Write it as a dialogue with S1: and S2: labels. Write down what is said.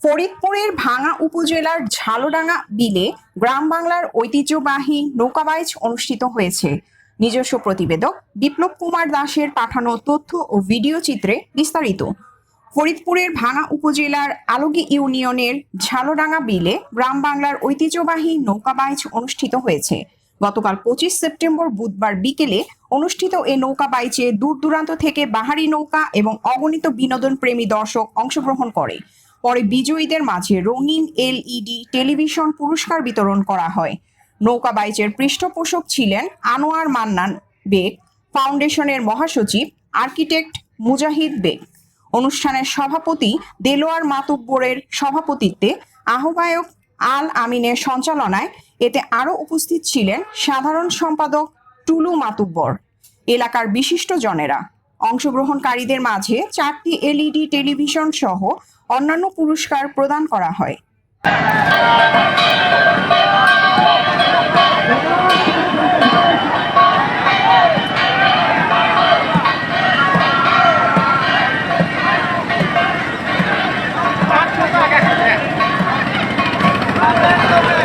S1: ফরিদপুরের ভাঙা উপজেলার ঝালডাঙ্গা বিলে গ্রাম বাংলার ঐতিহ্যবাহী নৌকাবাইজ অনুষ্ঠিত হয়েছে। নিজস্ব প্রতিবেদক বিপ্লব কুমার দাসের পাঠানো তথ্য ও ভিডিও চিত্রে বিস্তারিত। ফরিদপুরের ভাঙা উপজেলার আলগী ইউনিয়নের ঝালডাঙ্গা বিলে গ্রাম বাংলার ঐতিহ্যবাহী নৌকাবাইজ অনুষ্ঠিত হয়েছে। গতকাল পঁচিশ সেপ্টেম্বর বুধবার বিকেলে অনুষ্ঠিত এই নৌকা বাইচে দূর দূরান্ত থেকে বাহারি নৌকা এবং অগণিত বিনোদন প্রেমী দর্শক অংশগ্রহণ করে। পরে বিজয়ীদের মাঝে রঙিন এলইডি টেলিভিশন পুরস্কার বিতরণ করা হয়। নৌকা বাইচের পৃষ্ঠপোষক ছিলেন আনোয়ার মান্নান বেগ, ফাউন্ডেশনের মহাসচিব আর্কিটেক্ট মুজাহিদ বেগ। অনুষ্ঠানের সভাপতি দেলোয়ার মাতুব্বরের সভাপতিত্বে আহ্বায়ক আল আমিনের সঞ্চালনায় এতে আরও উপস্থিত ছিলেন সাধারণ সম্পাদক টুলু মাতুব্বর। এলাকার বিশিষ্ট জনেরা অংশগ্রহণকারীদের মাঝে চারটি এলইডি টেলিভিশন সহ অন্যান্য পুরস্কার প্রদান করা হয়। আচ্ছা, আচ্ছা, আচ্ছা।